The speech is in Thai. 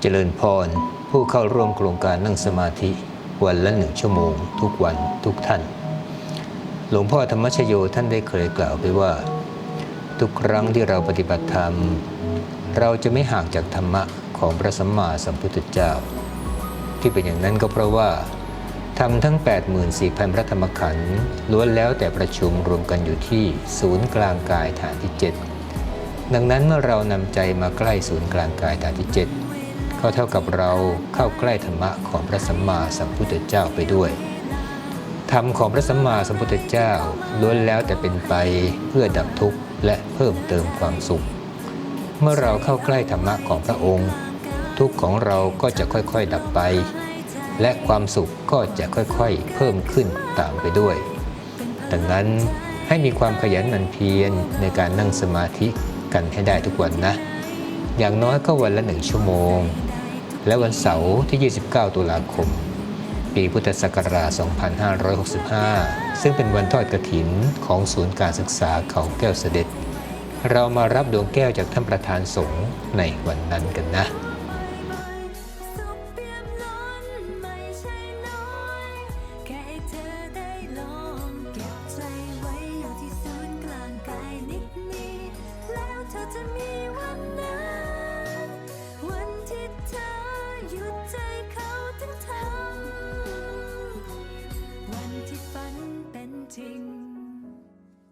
เจริญพร ผู้เข้าร่วมโครงการนั่งสมาธิวันละหนึ่งชั่วโมง ทุกวันทุกท่าน หลวงพ่อธรรมชโยท่านได้เคยกล่าวไว้ว่า ทุกครั้งที่เราปฏิบัติธรรม เราจะไม่ห่างจากธรรมะของพระสัมมาสัมพุทธเจ้า ที่เป็นอย่างนั้นก็เพราะว่าธรรมทั้ง 84,000พระธรรมขันธ์ล้วนแล้วแต่ประชุมรวมกันอยู่ที่ศูนย์กลางกายฐานที่ 7 ดังนั้นเมื่อเรานำใจมาใกล้ศูนย์กลางกายฐานที่ 7 ก็เท่ากับเราเข้าใกล้ธรรมะของพระสัมมาสัมพุทธเจ้าไปด้วย ธรรมของพระสัมมาสัมพุทธเจ้าล้วนแล้วแต่เป็นไปเพื่อดับทุกข์และเพิ่มเติมความสุข เมื่อเราเข้าใกล้ธรรมะของพระองค์ ทุกข์ของเราก็จะค่อยๆดับไป และความสุขก็จะค่อยๆ เพิ่มขึ้นตามไปด้วย ดังนั้นให้มีความขยันหมั่นเพียรในการนั่งสมาธิกันให้ได้ทุกวันนะ อย่างน้อยก็วันละหนึ่งชั่วโมง และวันเสาร์ที่ 29 ตุลาคม ปีพุทธศักราช 2565 ซึ่งเป็นวันทอดกระถินของศูนย์การศึกษาเขาแก้วเสด็จ เรามารับดวงแก้วจากท่านประธานสงฆ์ในวันนั้นกันนะ